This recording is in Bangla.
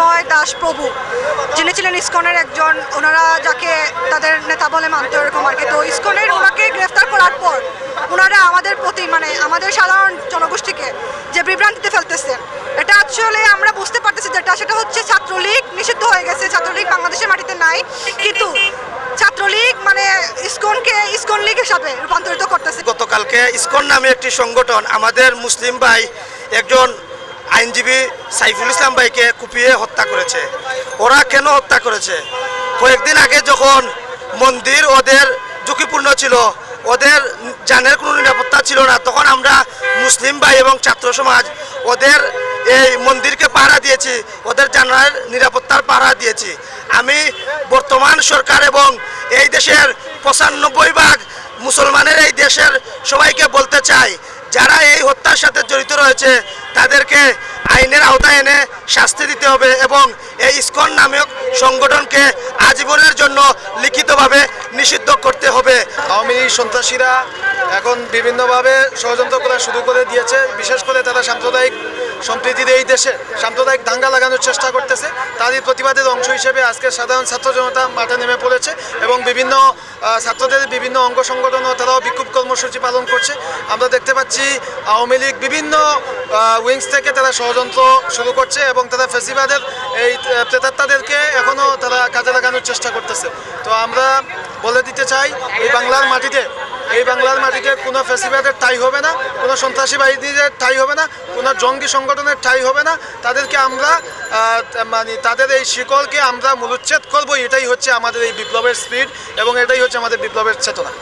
চিন্ময় দাস প্রভু যিনি ছিলেন ইসকনের একজন, ওনারা যাকে তাদের নেতা বলে মানতো এরকম আর কি। তো ইসকনের ওনাকে গ্রেফতার করার পর ওনারা আমাদের প্রতি মানে আমাদের সাধারণ জনগোষ্ঠীকে যে বিভ্রান্তিতে ফেলতেছে, এটা আসলে আমরা বুঝতে পারতেছি যেটা সেটা হচ্ছে ছাত্রলীগ নিষিদ্ধ হয়ে গেছে, ছাত্রলীগ বাংলাদেশের মাটিতে নাই। কিন্তু ছাত্রলীগ মানে ইসকনকে ইসকন লীগ হিসাবে রূপান্তরিত করতেছে। গতকালকে ইসকন নামে একটি সংগঠন, আমাদের মুসলিম ভাই একজন আইনজীবী সাইফুল ইসলাম ভাইকে কুপিয়ে হত্যা করেছে। ওরা কেন হত্যা করেছে? কয়েকদিন আগে যখন মন্দির ওদের ঝুঁকিপূর্ণ ছিল, ওদের জানের কোনো নিরাপত্তা ছিল না, তখন আমরা মুসলিম ভাই এবং ছাত্র সমাজ ওদের এই মন্দিরকে পাহারা দিয়েছি, ওদের জানার নিরাপত্তার পাহারা দিয়েছি। আমি বর্তমান সরকার এবং এই দেশের পঁচানব্বই ভাগ মুসলমানের এই দেশের সবাইকে বলতে চাই, যারা এই হত্যার সাথে জড়িত রয়েছে, তাদেরকে আইনের আওতায় এনে শাস্তি দিতে হবে এবং এই স্কন নামক সংগঠনকে আজীবনের জন্য লিখিতভাবে নিষিদ্ধ করতে হবে। আওয়ামী লীগ সন্ত্রাসীরা এখন বিভিন্নভাবে ষড়যন্ত্র করা শুরু করে দিয়েছে। বিশেষ করে তারা সাম্প্রদায়িক সম্প্রীতির এই দেশে সাম্প্রদায়িক দাঙ্গা লাগানোর চেষ্টা করতেছে, তারই প্রতিবাদের অংশ হিসেবে আজকে সাধারণ ছাত্র জনতা মাঠে নেমে পড়েছে এবং বিভিন্ন ছাত্রদের বিভিন্ন অঙ্গ সংগঠনও তারাও বিক্ষোভ কর্মসূচি পালন করছে। আমরা দেখতে পাচ্ছি আওয়ামী লীগ বিভিন্ন উইংস থেকে তারা ষড়যন্ত্র শুরু করছে এবং তারা ফেসিবাদের এই প্রেতাত্মাদেরকে এখনও তারা কাজে লাগানোর চেষ্টা করতেছে। তো আমরা বলে দিতে চাই, এই বাংলার মাটিতে এই বাংলার মাটিতে কোনো ফেসিবাদের ঠাই হবে না, কোনো সন্ত্রাসী বাহিনীদের ঠাই হবে না, কোনো জঙ্গি সংগঠনের ঠাই হবে না। তাদেরকে আমরা মানে তাদের এই শিকলকে আমরা মূলচ্ছেদ করব, এটাই হচ্ছে আমাদের এই বিপ্লবের স্পিড এবং এটাই হচ্ছে আমাদের বিপ্লবের চেতনা।